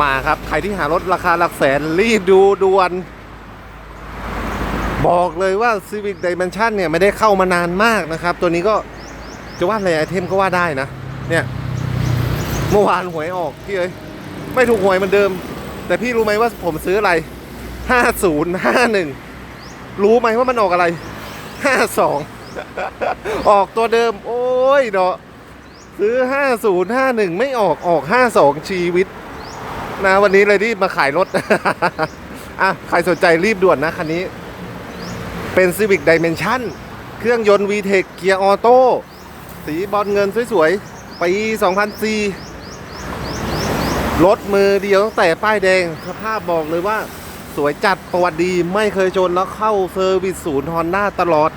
มาครับ ใครที่หารถราคาหลักแสนรีบดูด่วน บอกเลยว่า Civic Dimension เนี่ย ไม่ได้เข้ามานานมากนะครับ ตัวนี้ก็จะว่าอะไรไอเทมก็ว่าได้นะ เนี่ย เมื่อวานหวยออกพี่เอ้ยไม่ถูกหวยเหมือนเดิม แต่พี่รู้ไหมว่าผมซื้ออะไร 5051 รู้ไหมว่ามันออกอะไร 52 ออกตัวเดิม โอ้ยเนาะซื้อ 5051 ไม่ออกออก 52 ชีวิต นะวันนี้เลยรีบมาขายรถ อะใครสนใจรีบด่วนนะคันนี้ เป็น Civic Dimension เครื่องยนต์ VTEC เกียร์ออโต้สีบอลเงินสวยๆปี2004รถมือเดียวตั้งแต่ป้ายแดงสภาพบอกเลยว่า สวยจัดประวัติดีไม่เคยชนแล้วเข้าเซอร์วิสศูนย์ฮอนด้าตลอด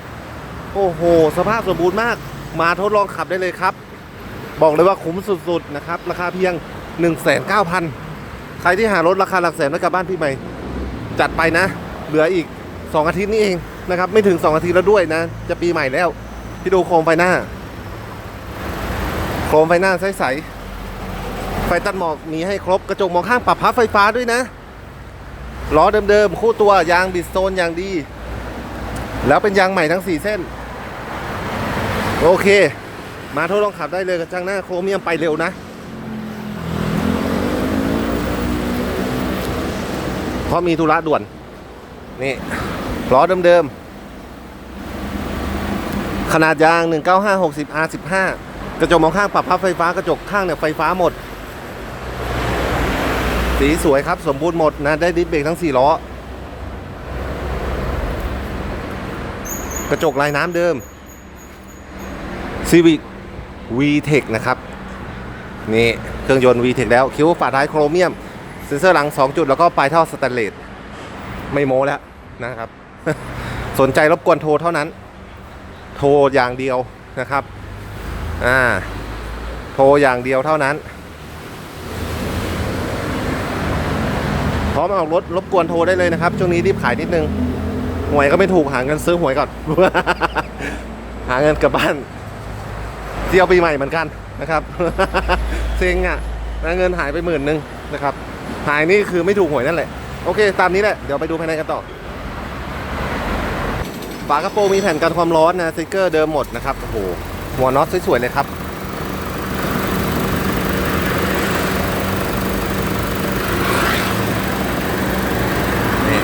โอ้โห สภาพสมบูรณ์มาก มาทดลองขับได้เลยครับ บอกเลยว่าคุ้มสุดๆนะครับ ราคาเพียง 1,900ใค รที่หารถราคาหลักแสนไว้วกลับบ้านพี่ใหม่ จัดไปนะ เหลืออีก 2 อาทิตย์นี่เองนะครับ ไม่ถึง 2 อาทิตย์แล้วด้วยนะ จะปีใหม่แล้ว พี่ดูโคมไฟหน้า โคมไฟหน้าใสๆไฟตัดหมอกมีให้ครบกระจกมองข้างปรับพับไฟฟ้าด้วยนะล้อเดิมๆ คู่ตัวยางบิดโซนอย่างดี แล้วเป็นยางใหม่ทั้ง 4 เส้น โอเค มาทดลองขับได้เลยกระจังหน้าโครเมียมไปเร็วนะ เพราะมีธุระด่วน นี่ล้อเดิมๆ ขนาดยาง 195 60 R15 กระจกมองข้างปรับพับไฟฟ้ากระจกข้างเนี่ยไฟฟ้าหมด สีสวยครับสมบูรณ์หมดนะ ได้ดิสเบรกทั้ง 4 ล้อ กระจกลายน้ำเดิม Civic VTEC นะครับ นี่ เครื่องยนต์ VTEC แล้ว คิ้วฝาท้ายโครเมียม เซ็นเซอร์หลัง 2 จุดแล้วก็ปลายท่อสแตนเลสไม่โม้แล้วนะครับ สนใจรบกวนโทรเท่านั้น โทรอย่างเดียวนะครับอ่าโทรอย่างเดียวเท่านั้น พร้อมออกรถรบกวนโทรได้เลยนะครับ ช่วงนี้รีบขายนิดนึงหวยก็ไม่ถูกหาเงินซื้อหวยก่อน หาเงินกลับบ้านเที่ยวปีใหม่เหมือนกันนะครับ เซ็งอะนะเงินหายไปหมื่นหนึ่งนะครับ หายนี่คือไม่ถูกหวยนั่นแหละ โอเค ตามนี้แหละ เดี๋ยวไปดูภายในกันต่อ ฝากระโปรงมีแผ่นกันความร้อนนะสติกเกอร์เดิมหมดนะครับ โอ้โห หัวน็อตสวยๆเลยครับนี่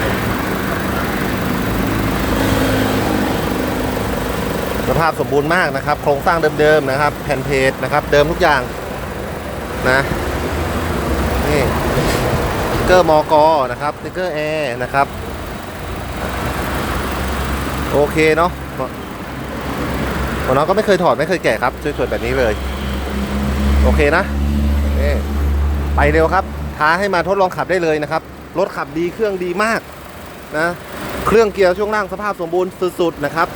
สภาพสมบูรณ์มากนะครับ โครงสร้างเดิมๆนะครับ แผ่นเพจนะครับ เดิมทุกอย่างนะ นี่ ติ๊กเกอร์มอกอนะครับสติ๊กเกอร์แอร์นะครับ โอเคเนาะของน้องก็ไม่เคยถอดไม่เคยแกะครับสวยๆแบบนี้เลย โอเคนะไปเร็วครับ ท้าให้มาทดลองขับได้เลยนะครับ รถขับดีเครื่องดีมากนะ เครื่องเกียร์ช่วงล่างสภาพสมบูรณ์สุดๆนะครับ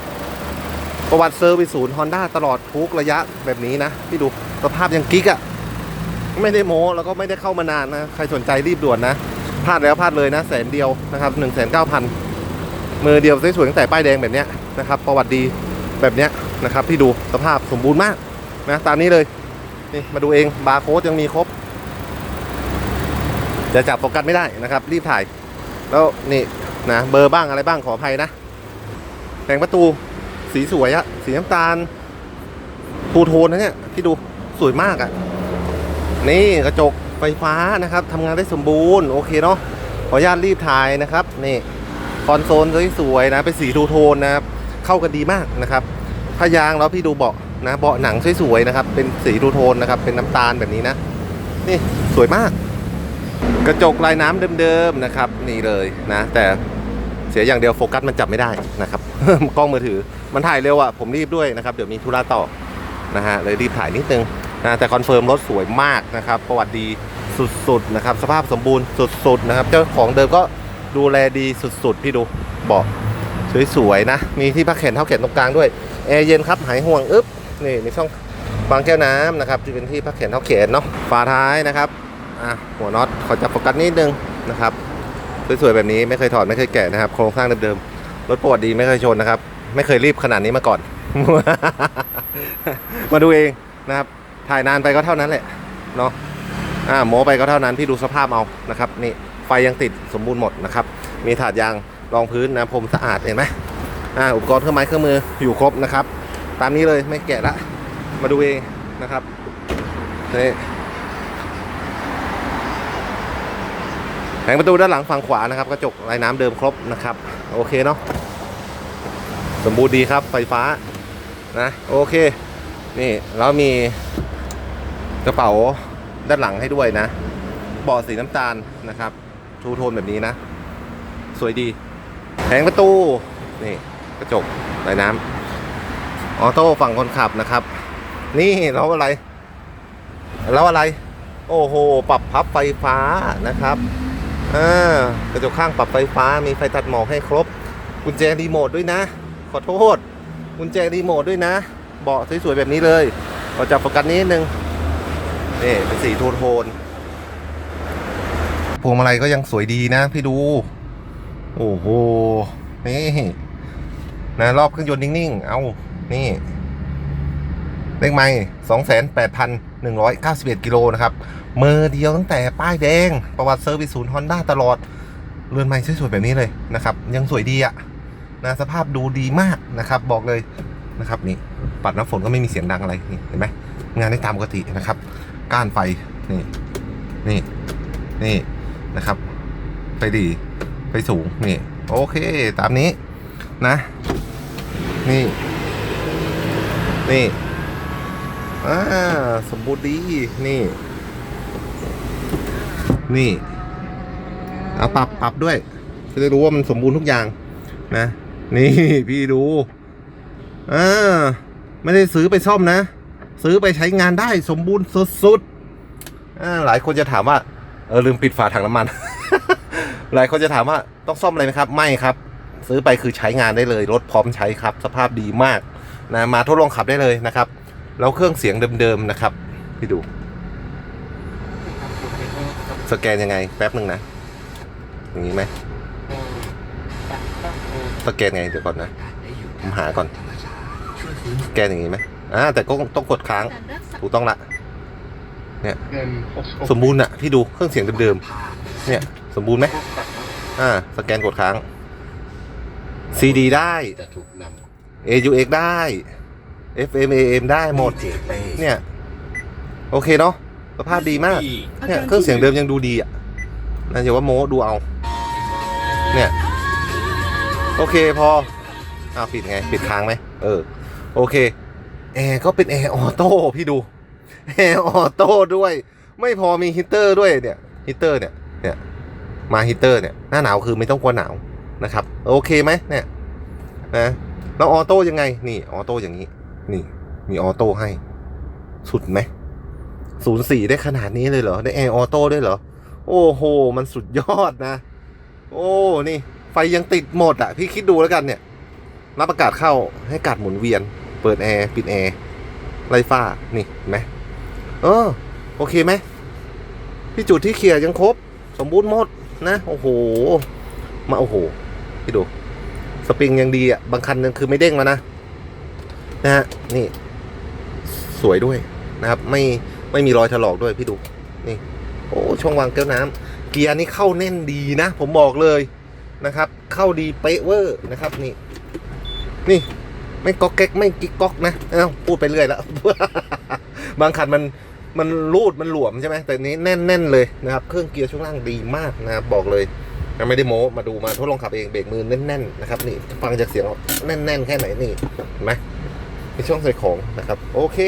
ประวัติเซอร์วิสศูนย์ฮอนด้าตลอดทุกระยะแบบนี้นะ พี่ดูสภาพยังกิ๊กอะ่ะ ไม่ได้โม้แล้วก็ไม่ได้เข้ามานานนะ ใครสนใจรีบด่วนนะ พลาดแล้วพลาดเลยนะแสนเดียวนะครับหนึ่งแสนเก้าพันมือเดียวสวยๆตั้งแต่ป้ายแดงแบบนี้นะครับ ประวัติดีแบบนี้นะครับพี่ดูสภาพสมบูรณ์มากนะตามนี้เลยนี่มาดูเองบาร์โค้ดยังมีครบจะจับโฟกัสไม่ได้นะครับ รีบถ่าย แล้วนี่นะเบอร์บ้างอะไรบ้างขออภัยนะแผงประตูสีสวยอะสีน้ำตาลทูโทนนะเนี่ยพี่ดูสวยมากอะ นี่กระจกไฟฟ้านะครับทำงานได้สมบูรณ์โอเคเนาะขออนุญาตรีบถ่ายนะครับนี่คอนโซลสวยๆนะเป็นสีทูโทนนะครับเข้ากันดีมากนะครับผ้ายางแล้วพี่ดูเบาะนะเบาะหนังสวยๆนะครับ เป็นสีทูโทนนะครับ เป็นน้ำตาลแบบนี้นะ นี่สวยมาก กระจกลายน้ำเดิมๆนะครับ นี่เลยนะ แต่เสียอย่างเดียวโฟกัสมันจับไม่ได้นะครับ กล้องมือถือมันถ่ายเร็วอะผมรีบด้วยนะครับ เดี๋ยวมีธุระต่อนะฮะเลยรีบถ่ายนิดนึง นะแต่คอนเฟิร์มรถสวยมากนะครับ ประวัติดีสุดๆนะครับ สภาพสมบูรณ์สุดๆนะครับ เจ้าของเดิมก็ดูแลดีสุดๆ พี่ดูเบอกสวยๆนะ มีที่พักแขนเท้าแขนตรงกลางด้วยแอร์เย็นครับหายห่วงอึ๊บนี่มีช่องวางแก้วน้ำนะครับที่เป็นที่พักแขนเท้าแขนเนาะฝาท้ายนะครับอะหัวน็อตขอจับโฟกัสนิดนึงนะครับสวยๆแบบนี้ไม่เคยถอดไม่เคยแกะนะครับโครงสร้างเดิมๆรถประวัติดีไม่เคยชนนะครับ ไม่เคยรีบขนาดนี้มาก่อน มาดูเองนะครับ ถ่ายนานไปก็เท่านั้นแหละเนาะอ่าโมไปก็เท่านั้นพี่ดูสภาพเอานะครับนี่ไฟยังติดสมบูรณ์หมดนะครับ มีถาดยางรองพื้นนะพรมสะอาดเห็นไหมอ่าอุปกรณ์เครื่องไม้เครื่องมืออยู่ครบนะครับ ตามนี้เลยไม่แกะละ มาดูเองนะครับนี่แผงประตูด้านหลังฝั่งขวานะครับกระจกลายน้ำเดิมครบนะครับ โอเคเนาะสมบูรณ์ดีครับไฟฟ้านะโอเค นี่แล้วมี กระเป๋าด้านหลังให้ด้วยนะเบาะสีน้ำตาลนะครับทูโทนแบบนี้นะ สวยดีแผงประตู นี่กระจกลายน้ำออโต้ฝั่งคนขับนะครับ นี่แล้วอะไรแล้วอะไร โอ้โห ปรับพับไฟฟ้านะครับอ่ากระจกข้างปรับไฟฟ้ามีไฟตัดหมอกให้ครบ กุญแจรีโมทด้วยนะ ขอโทษ กุญแจรีโมทด้วยนะ เบาะสวยๆแบบนี้เลยเราจับโฟกัสนิดนึง นี่เป็นสีโทนโทนพวงมาลัยก็ยังสวยดีนะ พี่ดู โอ้โห นี่นะรอบเครื่องยนต์นิ่งๆ เอานี่ เลขไม่สองแสนแปดพันหนึ่งร้อยเก้าสิบเอ็ดกิโลนะครับเมอเดียวตั้งแต่ป้ายแดง ประวัติเซอร์วิสศูนย์ฮอนด้าตลอด เรือนไม้สวยๆแบบนี้เลยนะครับ ยังสวยดีอะนะสภาพดูดีมากนะครับ บอกเลยนะครับ นี่ ปัดน้ำฝนก็ไม่มีเสียงดังอะไรนี่เห็นไหมงานได้ตามปกตินะครับ ก้านไฟนี่นี่นี่นะครับไปดีไปสูงนี่โอเคตามนี้นะ นี่ นี่อ่าสมบูรณ์ดีนี่ นี่เอาปรับปรับด้วย จะได้รู้ว่ามันสมบูรณ์ทุกอย่างนะ นี่พี่ดูอ่าไม่ได้ซื้อไปซ่อมนะ ซื้อไปใช้งานได้สมบูรณ์สุดๆหลายคนจะถามว่าเออลืมปิดฝาถังน้ำมัน หลายคนจะถามว่าต้องซ่อมอะไรไหมครับ ไม่ครับ ซื้อไปคือใช้งานได้เลยรถพร้อมใช้ครับ สภาพดีมากนะมาทดลองขับได้เลยนะครับแล้วเครื่องเสียงเดิมๆนะครับพี่ดูสแกนยังไงแป๊บหนึ่งนะอย่างนี้ไหมสแกนไงเดี๋ยวก่อนนะผมหาก่อนสแกนอย่างนี้ไหม อ่าแต่ก็ต้องกดค้างถูกต้องละสมบูรณ์อะพี่ดูเครื่องเสียงเดิมๆเนี่ยสมบูรณ์ไหมอ่าสแกนกดค้าง CD ได้จะถูกน AUX ได้ FM AM ได้ำหมดเจเป้เนี่ย โอเคเนาะสภาพดีมากเนี่ยเครื่องเสียงเดิมยังดูดีอะนะอย่าว่าโม้ดูเอา เนี่ย โอเคพออ้าวปิดไง ปิดค้างไหมเออ โอเค แอร์ก็เป็นแอร์ออโต้พี่ดูแอร์ออโต้ด้วย ไม่พอมีฮีตเตอร์ด้วยเนี่ยฮีตเตอร์เนี่ยเนี่ยมาฮีตเตอร์เนี่ยหน้าหนาวคือไม่ต้องกลัวหนาวนะครับ โอเคไหมเนี่ยนะแล้วออโต้ยังไงนี่ออโต้อย่างนี้ นี่ มีออโต้ให้ สุดไหมศูนย์สี่ได้ขนาดนี้เลยเหรอ ได้แอร์ออโต้ด้วยเหรอ โอ้โห มันสุดยอดนะ โอ้นี่ ไฟยังติดหมดอะ พี่คิดดูแล้วกันเนี่ย รับอากาศเข้าให้อากาศหมุนเวียน เปิดแอร์ปิดแอร์ไล่ฟ้านี่ไหมเออโอเคไหมพี่จุดที่เคลียร์ยังครบ สมบูรณ์หมดนะโอ้โห มาโอ้โหพี่ดู สปริงยังดีอะบางคันนึงคือไม่เด้งแล้วนะนะฮะนี่ สวยด้วยนะครับ ไม่ไม่มีรอยถลอกด้วยพี่ดูนี่โอ้ช่องวางแก้วน้ำเกียร์นี่เข้าแน่นดีนะ ผมบอกเลยนะครับ เข้าดีเป๊ะเวอร์นะครับ นี่ นี่ ไม่ก๊อกแก๊กไม่กิ๊กก๊อกนะเอ้าพูดไปเรื่อยแล้ว บางคันมันมันรูดมันหลวมใช่ไหมแต่นี้แน่นแน่น ๆ เลยนะครับ เครื่องเกียร์ช่วงล่างดีมากนะครับบอกเลยยังไม่ได้โม้มาดูมาทดลองขับเองเบรกมือแน่นๆนะครับนี่ฟังจากเสียงเอาแน่น ๆ แค่ไหนนี่เห็นไหมมีช่องใส่ของนะครับ โอเค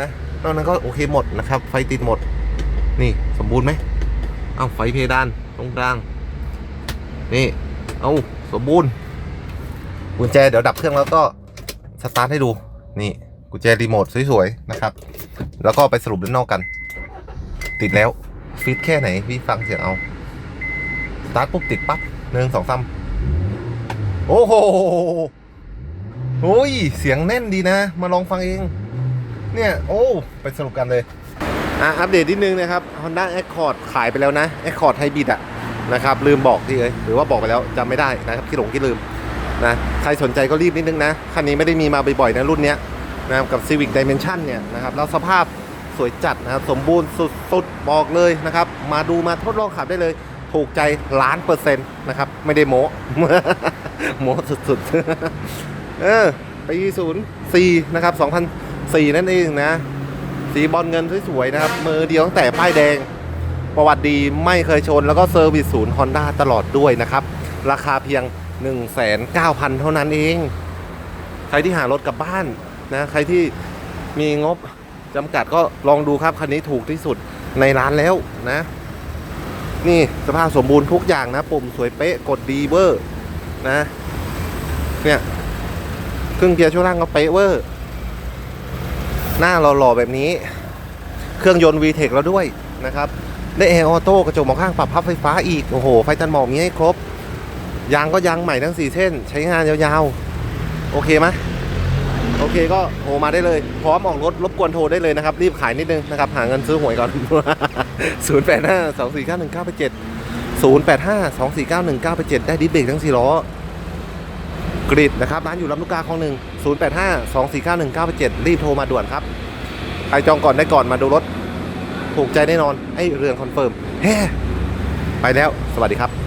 นะนอกนั้นก็โอเคหมดนะครับ ไฟติดหมด นี่สมบูรณ์ไหมเอ้าไฟเพดานตรงกลางนี่เอาสมบูรณ์ กุญแจเดี๋ยวดับเครื่องแล้วก็สตาร์ทให้ดูนี่กุญแจรีโมทสวยๆนะครับ แล้วก็ไปสรุปด้านนอกกัน ติดแล้วฟิตแค่ไหนพี่ฟังเสียงเอาสตาร์ทปุ๊บติดปั๊บหนึ่งสองสามโอ้โหโอ้ยเสียงแน่นดีนะ มาลองฟังเอง เนี่ย โอ้ ไปสรุปกันเลย อะ อัปเดตนิดนึงนะครับ Honda Accord ขายไปแล้วนะ Accord Hybrid อะนะครับ ลืมบอกที่เลยหรือว่าบอกไปแล้วจำไม่ได้นะครับที่หลงที่ลืม นะใครสนใจก็รีบนิดนึงนะ คันนี้ไม่ได้มีมาบ่อยๆนะรุ่นนี้นะครับกับ Civic Dimension เนี่ยนะครับแล้วสภาพสวยจัดนะครับสมบูรณ์สุดๆ บอกเลยนะครับ มาดูมาทดลองขับได้เลย ถูกใจล้านเปอร์เซ็นต์นะครับ ไม่ได้โม้โม้สุดๆ เออปีศูนย์สี่นะครับสองพันสี่นั่นเองนะ สีบอลเงินสวยๆ นะครับ มือเดียวตั้งแต่ป้ายแดง ประวัติดีไม่เคยชนแล้วก็เซอร์วิสศูนย์ฮอนด้าตลอดด้วยนะครับ ราคาเพียง 1,900 เท่านั้นเอง ใครที่หารถกลับบ้านนะใครที่มีงบจำกัดก็ลองดูครับคันนี้ถูกที่สุดในร้านแล้วนะ นี่สภาพสมบูรณ์ทุกอย่างนะ ปุ่มสวยเป๊ะกดดีเวอร์นะ เนี่ยเครื่องเกียร์ช่วงล่างก็เป๊ะเวอร์ หน้าหล่อๆแบบนี้ เครื่องยนต์ VTEC แล้วด้วยนะครับได้แอร์ออโต้กระจกมองข้างปรับพับไฟฟ้าอีก โอ้โห ไฟตันหมอกมีให้ครบ ยางก็ยางใหม่ทั้ง4เส้น ใช้งานยาวๆ โอเคไหมโอเคก็โทรมาได้เลย พร้อมออกรถรบกวนโทรได้เลยนะครับ รีบขายนิดนึงนะครับ หาเงินซื้อหวยก่อน 0 8 5 2 4 9 1 9 8 7 0 8 5 2 4 9 1 9 8 7ได้ดิสเบรกทั้ง 4 ล้อกริดนะครับร้านอยู่ลำลูกกาคลองหนึ่ง0 8 5 2 4 9 1 9 8 7รีบโทรมาด่วนครับใครจองก่อนได้ก่อนมาดูรถถูกใจแน่นอนไอ้เรือนคอนเฟิร์มเฮ้ไปแล้วสวัสดีครับ